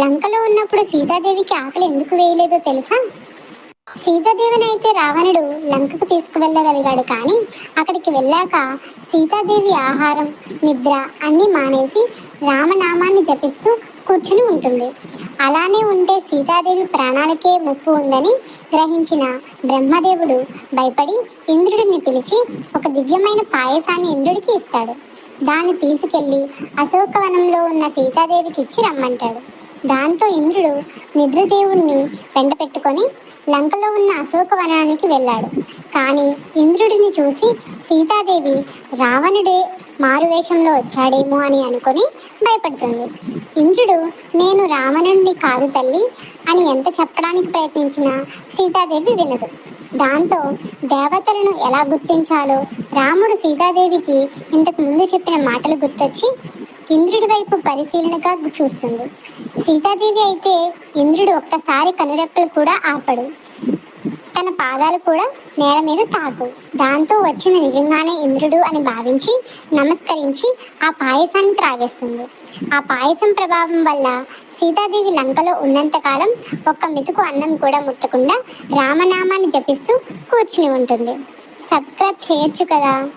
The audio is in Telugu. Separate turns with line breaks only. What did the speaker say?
లంకలో ఉన్నప్పుడు సీతాదేవికి ఆకలి ఎందుకు వేయలేదో తెలుసా? సీతాదేవిని అయితే రావణుడు లంకకు తీసుకువెళ్ళగలిగాడు కానీ అక్కడికి వెళ్ళాక సీతాదేవి ఆహారం నిద్ర అన్నీ మానేసి రామనామాన్ని జపిస్తూ కూర్చుని ఉంటుంది. అలానే ఉంటే సీతాదేవి ప్రాణాలకే ముప్పు ఉందని గ్రహించిన బ్రహ్మదేవుడు భయపడి ఇంద్రుడిని పిలిచి ఒక దివ్యమైన పాయసాన్ని ఇంద్రుడికి ఇస్తాడు. దాన్ని తీసుకెళ్ళి అశోకవనంలో ఉన్న సీతాదేవికి ఇచ్చి రమ్మంటాడు. దాంతో ఇంద్రుడు నిద్రదేవుణ్ణి వెంట పెట్టుకొని లంకలో ఉన్న అశోకవనానికి వెళ్ళాడు. కానీ ఇంద్రుడిని చూసి సీతాదేవి రావణుడే మారువేషంలో వచ్చాడేమో అని అనుకొని భయపడుతుంది. ఇంద్రుడు నేను రావణుణ్ణి కాదు తల్లి అని ఎంత చెప్పడానికి ప్రయత్నించినా సీతాదేవి వినదు. దాంతో దేవతలను ఎలా గుర్తించాలో రాముడు సీతాదేవికి ఇంతకు ముందు చెప్పిన మాటలు గుర్తొచ్చి ఇంద్రుడి వైపు పరిశీలనగా చూస్తుంది. సీతాదేవి అయితే ఇంద్రుడు ఒక్కసారి కనురెప్పలు కూడా ఆపడు. తన పాదాలు కూడా నేల మీద తాకు. దాంతో వచ్చిన నిజంగానే ఇంద్రుడు అని భావించి నమస్కరించి ఆ పాయసాన్ని త్రాగేస్తుంది. ఆ పాయసం ప్రభావం వల్ల సీతాదేవి లంకలో ఉన్నంతకాలం ఒక్క మెతుకు అన్నం కూడా ముట్టకుండా రామనామాన్ని జపిస్తూ కూర్చుని ఉంటుంది. సబ్స్క్రైబ్ చేయొచ్చు కదా?